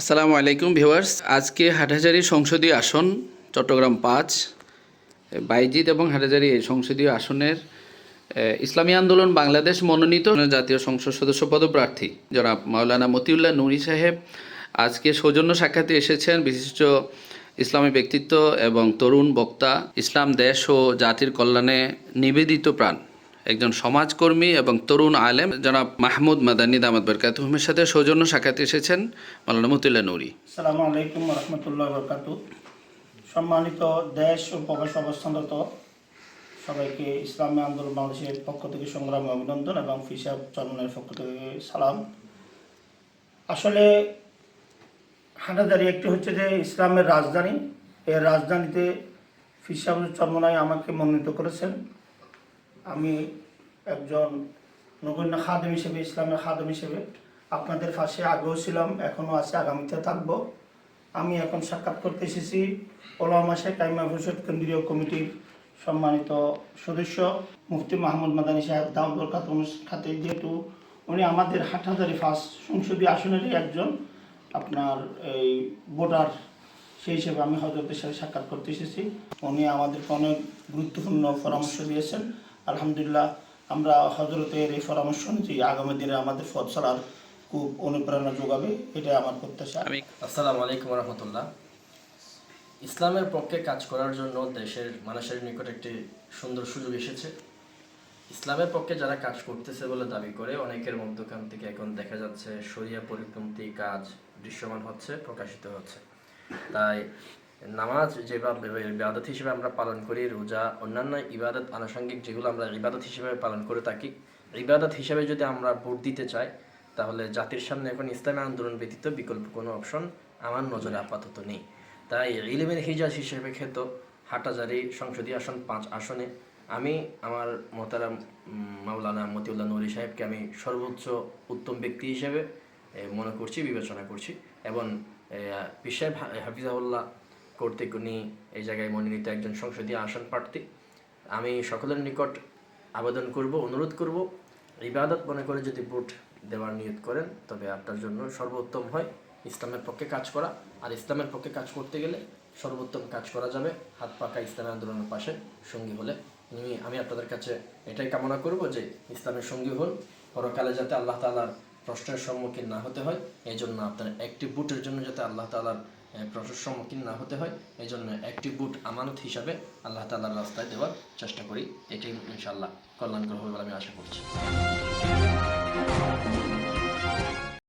আসসালামু আলাইকুম ভিউয়ার্স। আজকে হাটহাজারি সংসদীয় আসন, চট্টগ্রাম পাঁচ। বাইজিৎ এবং হাটহাজারি এই সংসদীয় আসনের ইসলামী আন্দোলন, বাংলাদেশ মনোনীত জাতীয় সংসদ সদস্য পদপ্রার্থী জনাব মাওলানা মতিউল্লাহ নুরি সাহেব। আজকে সৌজন্য সাক্ষাতে এসেছেন বিশিষ্ট ইসলামী ব্যক্তিত্ব এবং তরুণ বক্তা, ইসলাম দেশ ও জাতির কল্যাণে নিবেদিত প্রাণ। একজন সমাজকর্মী এবং তরুণ আলেম, জনাব মাহমুদ মাদানী দামাদ বরকাতুহমের সাথে সৌজন্য সাক্ষাতে এসেছেন মাওলানা মতিউল্লাহ নুরি। আসসালামু আলাইকুম রহমতুল্লাহ বরকাত। সম্মানিত দেশ ও প্রবাস অবস্থানরত সবাইকে ইসলামী আন্দোলন বাংলাদেশের পক্ষ থেকে সংগ্রামী অভিনন্দন এবং ফিসাব চরমনের পক্ষ থেকে সালাম। আসলে হাটাদারি একটি হচ্ছে যে ইসলামের রাজধানী। এর রাজধানীতে ফিসাব চরমনাই আমাকে মনোনীত করেছেন। আমি একজন নগণ্য খাদেম হিসেবে, ইসলামের খাদেম হিসেবে আপনাদের পাশে আগেও ছিলাম, এখনও আছে, আগামীতে থাকব। আমি এখন সাক্ষাৎ করতে এসেছি ওলামা শেখ কাইমা পরিষদ কেন্দ্রীয় কমিটির সম্মানিত সদস্য মুফতি মাহমুদ মাদানী সাহেব দামদুল খাতুন খাতে যেহেতু উনি আমাদের হাটহাজারি ফার্স্ট সংসদীয় আসনেরই একজন, আপনার এই ভোটার সেই হিসেবে আমি হজরতের সাথে সাক্ষাৎ করতে এসেছি। উনি আমাদেরকে অনেক গুরুত্বপূর্ণ পরামর্শ দিয়েছেন। আলহামদুলিল্লাহ, আমরা হজরতের এই পরামর্শ অনুযায়ী আগামী দিনে আমাদের চলার খুব অনুপ্রেরণা যোগাবে, এটাই আমার প্রত্যাশা। আসসালামু আলাইকুম রহমতুল্লাহ ইসলামের পক্ষে কাজ করার জন্য দেশের মানুষের নিকট একটি সুন্দর সুযোগ এসেছে। ইসলামের পক্ষে যারা কাজ করতেছে বলে দাবি করে, অনেকের মধ্যখান থেকে এখন দেখা যাচ্ছে, শরিয়া পরিপন্থী কাজ দৃশ্যমান হচ্ছে, প্রকাশিত হচ্ছে। তাই নামাজ যেভাবে ইবাদত হিসেবে আমরা পালন করি রোজা অন্যান্য ইবাদত আনুষঙ্গিক যেগুলো আমরা ইবাদত হিসেবে পালন করে থাকি ইবাদত হিসেবে যদি আমরা ভোট দিতে চাই তাহলে জাতির সামনে এখন ইসলামী আন্দোলন ব্যতীত বিকল্প কোনো অপশন আমার নজরে আপাতত নেই। তাই ইলেভেন হিজাজ হিসেবে খ্যাত হাটাজারি সংসদীয় আসন পাঁচ আসনে আমি আমার মোতারাম মাওলানা মতিউল্লাহ নুরি সাহেবকে আমি সর্বোচ্চ উত্তম ব্যক্তি হিসেবে মনে করছি বিবেচনা করছি এবং পিসাহেব হাফিজাউল্লাহ কর্তৃক উনি এই জায়গায় মনোনীত একজন সংসদীয় আসন প্রার্থী। আমি সকলের নিকট আবেদন করব, অনুরোধ করব, ইবাদত মনে করে যদি ভোট দেওয়ার নিয়ত করেন, তবে আপনার জন্য সর্বোত্তম হয় ইসলামের পক্ষে কাজ করা। আর ইসলামের পক্ষে কাজ করতে গেলে সর্বোত্তম কাজ করা যাবে হাত পাকা ইসলামী আন্দোলনের পাশে সঙ্গী হলে। আমি আমি আপনাদের কাছে এটাই কামনা করব যে ইসলামের সঙ্গী হন, পরকালে যাতে আল্লাহ তালার প্রশ্নের সম্মুখীন না হতে হয়। এই জন্য আপনার একটি বুটের জন্য যাতে আল্লাহ তালার প্রশ্নের সম্মুখীন না হতে হয়। এই জন্য একটি বুট আমানত হিসাবে আল্লাহ তালার রাস্তায় দেওয়ার চেষ্টা করি। এটাই ইনশাল্লাহ কল্যাণকর হবে বলে আমি আশা করছি।